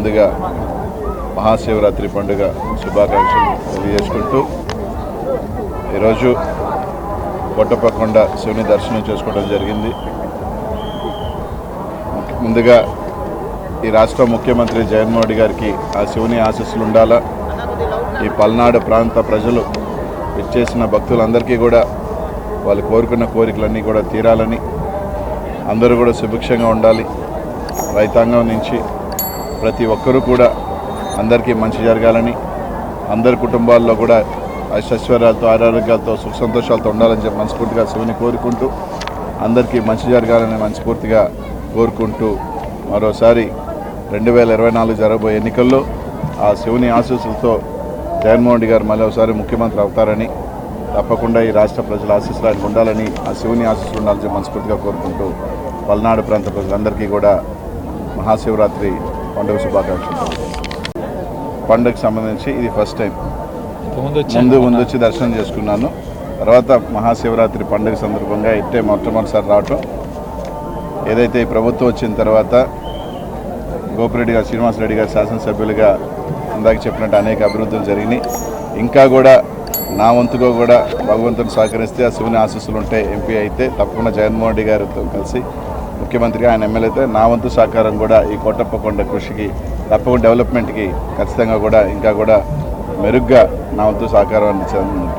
ముందుగా మహాశివరాత్రి పండుగ శుభాకాంక్షలు తెలియజేసుకుంటూ ఈరోజు కొట్టపకొండ శివుని దర్శనం చేసుకోవడం జరిగింది. ముందుగా ఈ రాష్ట్ర ముఖ్యమంత్రి జగన్మోహన్ గారికి ఆ శివుని ఆశస్సులు ఉండాలా? ఈ పల్నాడు ప్రాంత ప్రజలు ఇచ్చేసిన భక్తులందరికీ కూడా వాళ్ళు కోరుకున్న కోరికలన్నీ కూడా తీరాలని అందరూ కూడా సుభిక్షంగా ఉండాలి. రైతాంగం నుంచి ప్రతి ఒక్కరూ కూడా అందరికీ మంచి జరగాలని అందరి కుటుంబాల్లో కూడా ఐశ్వర్యాలతో ఆరోగ్యాలతో సుఖ సంతోషాలతో ఉండాలని చెప్పి మనస్ఫూర్తిగా శివుని కోరుకుంటూ అందరికీ మంచి జరగాలని మనస్ఫూర్తిగా కోరుకుంటూ మరోసారి రెండు వేల ఇరవై నాలుగు జరగబోయే ఎన్నికల్లో ఆ శివుని ఆశీస్సులతో జగన్మోహన్ రెడ్డి గారు మళ్ళీ ఒకసారి ముఖ్యమంత్రి అవుతారని తప్పకుండా ఈ రాష్ట్ర ప్రజల ఆశీస్సులు ఆయనకు ఉండాలని ఆ శివుని ఆశీస్సులు ఉండాలని మనస్ఫూర్తిగా కోరుకుంటూ పల్నాడు ప్రాంత ప్రజలందరికీ కూడా మహాశివరాత్రి పండుగ శుభాకాంక్షలు. పండుగకు సంబంధించి ఇది ఫస్ట్ టైం ముందు ముందు వచ్చి దర్శనం చేసుకున్నాను. తర్వాత మహాశివరాత్రి పండుగ సందర్భంగా ఇట్టే మొట్టమొదటిసారి రావటం. ఏదైతే ఈ ప్రభుత్వం వచ్చిన తర్వాత గోపిరెడ్డి గారు శ్రీనివాసరెడ్డి గారు శాసనసభ్యులుగా ఇందాక చెప్పినట్టు అనేక అభివృద్ధులు జరిగినాయి. ఇంకా కూడా నా వంతుగా కూడా భగవంతుని సహకరిస్తే ఆ శివుని ఆశీస్సులు ఉంటే ఎంపీ అయితే తప్పకుండా జగన్మోహన్ రెడ్డి గారితో కలిసి ముఖ్యమంత్రిగా ఆయన ఎమ్మెల్యే అయితే నా వంతు సహకారం కూడా ఈ కోటప్పకొండ కృషికి తప్పకుండా డెవలప్మెంట్కి ఖచ్చితంగా కూడా ఇంకా కూడా మెరుగ్గా నా వంతు సహకారం అందించాలని